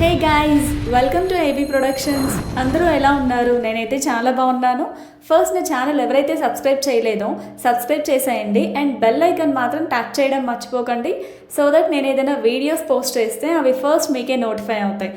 Hey guys welcome to AB productions అందరూ ఎలా ఉన్నారు? నేనైతే చాలా బాగున్నాను. ఫస్ట్ నా ఛానల్ ఎవరైతే సబ్స్క్రైబ్ చేయలేదో సబ్స్క్రైబ్ చేసేయండి. అండ్ బెల్ ఐకాన్ మాత్రం ట్యాప్ చేయడం మర్చిపోకండి. సో దట్ నేను ఏదైనా వీడియోస్ పోస్ట్ చేస్తే అవి ఫస్ట్ మీకే నోటిఫై అవుతాయి.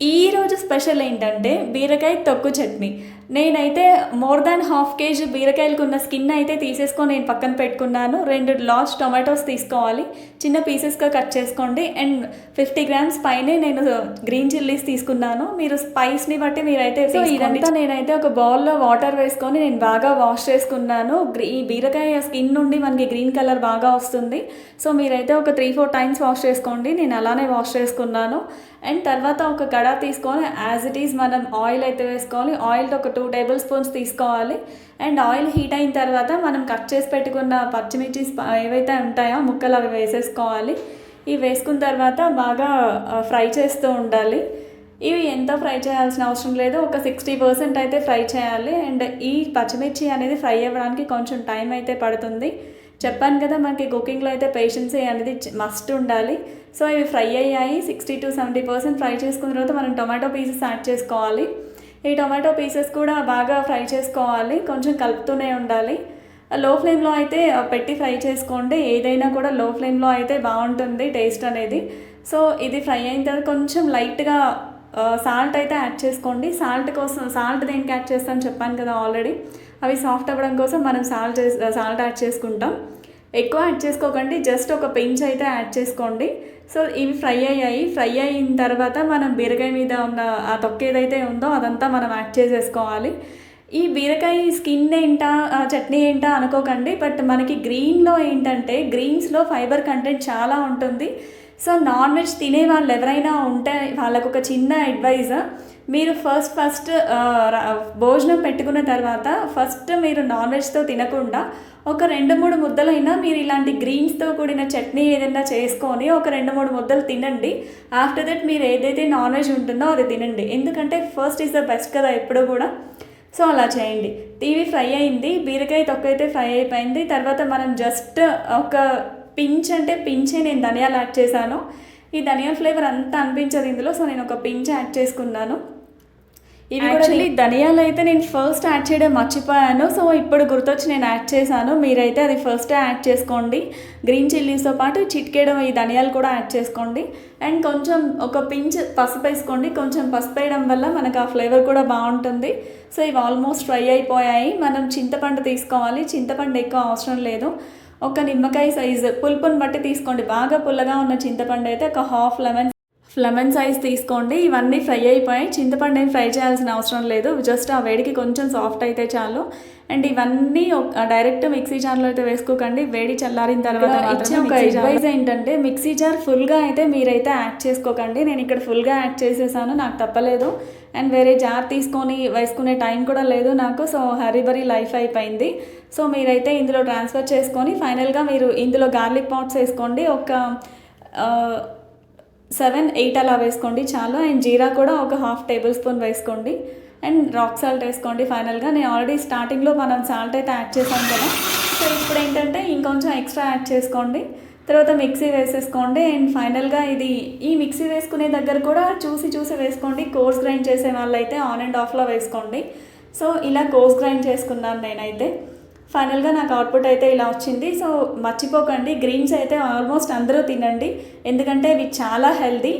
ఈ రోజు స్పెషల్ ఏంటంటే బీరకాయ తొక్కు చట్నీ. నేనైతే మోర్ దాన్ హాఫ్ కేజీ బీరకాయలకు ఉన్న స్కిన్ అయితే తీసేసుకొని నేను పక్కన పెట్టుకున్నాను. రెండు లార్జ్ టొమాటోస్ తీసుకోవాలి. చిన్న పీసెస్గా కట్ చేసుకోండి. అండ్ ఫిఫ్టీ గ్రామ్స్ పైనే నేను గ్రీన్ చిల్లీస్ తీసుకున్నాను. మీరు స్పైస్ని బట్టి మీరైతే సో ఇదంతా నేనైతే ఒక బౌల్లో వాటర్ వేసుకొని నేను బాగా వాష్ చేసుకున్నాను. ఈ బీరకాయ స్కిన్ నుండి మనకి గ్రీన్ కలర్ బాగా వస్తుంది. సో మీరైతే ఒక త్రీ ఫోర్ టైమ్స్ వాష్ చేసుకోండి. నేను అలానే వాష్ చేసుకున్నాను. అండ్ తర్వాత ఒక కడా తీసుకొని యాజ్ ఇట్ ఈస్ మనం ఆయిల్ అయితే వేసుకోవాలి. ఆయిల్తో ఒక టూ టేబుల్ స్పూన్స్ తీసుకోవాలి. అండ్ ఆయిల్ హీట్ అయిన తర్వాత మనం కట్ చేసి పెట్టుకున్న పచ్చిమిర్చి స్ప- ఏవైతే ఉంటాయో ముక్కలు అవి వేసేసుకోవాలి. ఇవి వేసుకున్న తర్వాత బాగా ఫ్రై చేస్తూ ఉండాలి. ఇవి ఎంతో ఫ్రై చేయాల్సిన అవసరం లేదు. ఒక సిక్స్టీ పర్సెంట్ అయితే ఫ్రై చేయాలి. అండ్ ఈ పచ్చిమిర్చి అనేది ఫ్రై అవ్వడానికి కొంచెం టైం అయితే పడుతుంది. చెప్పాను కదా మనకి కుకింగ్లో అయితే పేషెన్సీ అనేది మస్ట్ ఉండాలి. సో ఇవి ఫ్రై అయ్యాయి. Sixty to seventy percent fry చేసుకున్న తర్వాత మనం టొమాటో పీసెస్ యాడ్ చేసుకోవాలి. ఈ టొమాటో పీసెస్ కూడా బాగా ఫ్రై చేసుకోవాలి. కొంచెం కలుపుతూనే ఉండాలి. లో ఫ్లేమ్లో అయితే పెట్టి ఫ్రై చేసుకోండి. ఏదైనా కూడా లో ఫ్లేమ్లో అయితే బాగుంటుంది టేస్ట్ అనేది. సో ఇది ఫ్రై అయిన తర్వాత కొంచెం లైట్గా సాల్ట్ అయితే యాడ్ చేసుకోండి. సాల్ట్ కోసం సాల్ట్ దేనికి యాడ్ చేస్తాను చెప్పాను కదా ఆల్రెడీ. అవి సాఫ్ట్ అవ్వడం కోసం మనం సాల్ట్ సాల్ట్ యాడ్ చేసుకుంటాం. ఎక్కువ యాడ్ చేసుకోకండి. జస్ట్ ఒక పించ్ అయితే యాడ్ చేసుకోండి. సో ఇవి ఫ్రై అయ్యాయి. ఫ్రై అయిన తర్వాత మనం బీరకాయ మీద ఉన్న ఆ తొక్క ఏదైతే ఉందో అదంతా మనం యాడ్ చేసేసుకోవాలి. ఈ బీరకాయ స్కిన్ ఏంటా ఆ చట్నీ ఏంటా అనుకోకండి. బట్ మనకి గ్రీన్లో ఏంటంటే గ్రీన్స్లో ఫైబర్ కంటెంట్ చాలా ఉంటుంది. సో నాన్ వెజ్ తినే వాళ్ళు ఎవరైనా ఉంటే వాళ్ళకు ఒక చిన్న అడ్వైజ్ మీరు ఫస్ట్ ఫస్ట్ భోజనం పెట్టుకున్న తర్వాత ఫస్ట్ మీరు నాన్ వెజ్తో తినకుండా ఒక రెండు మూడు ముద్దలైనా మీరు ఇలాంటి గ్రీన్స్తో కూడిన చట్నీ ఏదైనా చేసుకొని ఒక రెండు మూడు ముద్దలు తినండి. ఆఫ్టర్ దట్ మీరు ఏదైతే నాన్ వెజ్ ఉంటుందో అది తినండి. ఎందుకంటే ఫస్ట్ ఈజ్ ద బెస్ట్ కదా ఎప్పుడు కూడా. సో అలా చేయండి. టీవీ ఫ్రై అయింది బీరకాయ తొక్క అయితే ఫ్రై అయిపోయింది. తర్వాత మనం జస్ట్ ఒక పించ్ అంటే పించే నేను ధనియాలు యాడ్ చేశాను. ఈ ధనియాల ఫ్లేవర్ అంతా అనిపించదు ఇందులో సో నేను ఒక పించ్ యాడ్ చేసుకున్నాను. ఇవి యాక్చువల్లీ ధనియాలు అయితే నేను ఫస్ట్ యాడ్ చేయడం మర్చిపోయాను. సో ఇప్పుడు గుర్తొచ్చి నేను యాడ్ చేశాను. మీరైతే అది ఫస్ట్ యాడ్ చేసుకోండి. గ్రీన్ చిల్లీస్తో పాటు చిటికేయడం ఈ ధనియాలు కూడా యాడ్ చేసుకోండి. అండ్ కొంచెం ఒక పించ్ పసుపు వేసుకోండి. కొంచెం పసుపు వేయడం వల్ల మనకు ఆ ఫ్లేవర్ కూడా బాగుంటుంది. సో ఇవి ఆల్మోస్ట్ ఫ్రై అయిపోయాయి. మనం చింతపండు తీసుకోవాలి. చింతపండు ఎక్కువ అవసరం లేదు. ఒక నిమ్మకాయ సైజు. పులుపుని బట్టి తీసుకోండి. బాగా పుల్లగా ఉన్న చింతపండు అయితే ఒక హాఫ్ లెమన్ లెమన్ సైజ్ తీసుకోండి. ఇవన్నీ ఫ్రై అయిపోయాయి. చింతపండు ఏం ఫ్రై చేయాల్సిన అవసరం లేదు. జస్ట్ ఆ వేడికి కొంచెం సాఫ్ట్ అయితే చాలు. అండ్ ఇవన్నీ ఒక- డైరెక్ట్ మిక్సీ జార్లో అయితే వేసుకోకండి. వేడి చల్లారిన తర్వాత ఇచ్చే ఒక అడ్వైజ్ ఏంటంటే మిక్సీ జార్ ఫుల్గా అయితే మీరైతే యాడ్ చేసుకోకండి. నేను ఇక్కడ ఫుల్గా యాడ్ చేసేసాను. నాకు తప్పలేదు. అండ్ వేరే జార్ తీసుకొని వేసుకునే టైం కూడా లేదు నాకు. సో హరిబరి లైఫ్ అయిపోయింది. సో మీరైతే ఇందులో ట్రాన్స్ఫర్ చేసుకొని ఫైనల్గా మీరు ఇందులో గార్లిక్ పాట్స్ వేసుకోండి. ఒక సెవెన్ ఎయిట్ అలా వేసుకోండి చాలు. అండ్ జీరా కూడా ఒక హాఫ్ టేబుల్ స్పూన్ వేసుకోండి. అండ్ రాక్ సాల్ట్ వేసుకోండి ఫైనల్గా. నేను ఆల్రెడీ స్టార్టింగ్లో మనం సాల్ట్ అయితే యాడ్ చేసాం కదా. సో ఇప్పుడు ఏంటంటే ఇంకొంచెం ఎక్స్ట్రా యాడ్ చేసుకోండి. తర్వాత మిక్సీ వేసేసుకోండి. అండ్ ఫైనల్గా ఇది ఈ మిక్సీ వేసుకునే దగ్గర కూడా చూసి చూసి వేసుకోండి. కోర్స్ గ్రైండ్ చేసే వాళ్ళైతే ఆన్ అండ్ ఆఫ్లో వేసుకోండి. సో ఇలా కోర్స్ గ్రైండ్ చేసుకున్నాను నేనైతే. ఫైనల్గా నాకు అవుట్పుట్ అయితే ఇలా వచ్చింది. సో మర్చిపోకండి గ్రీన్స్ అయితే ఆల్మోస్ట్ అందరూ తినండి. ఎందుకంటే ఇవి చాలా హెల్దీ.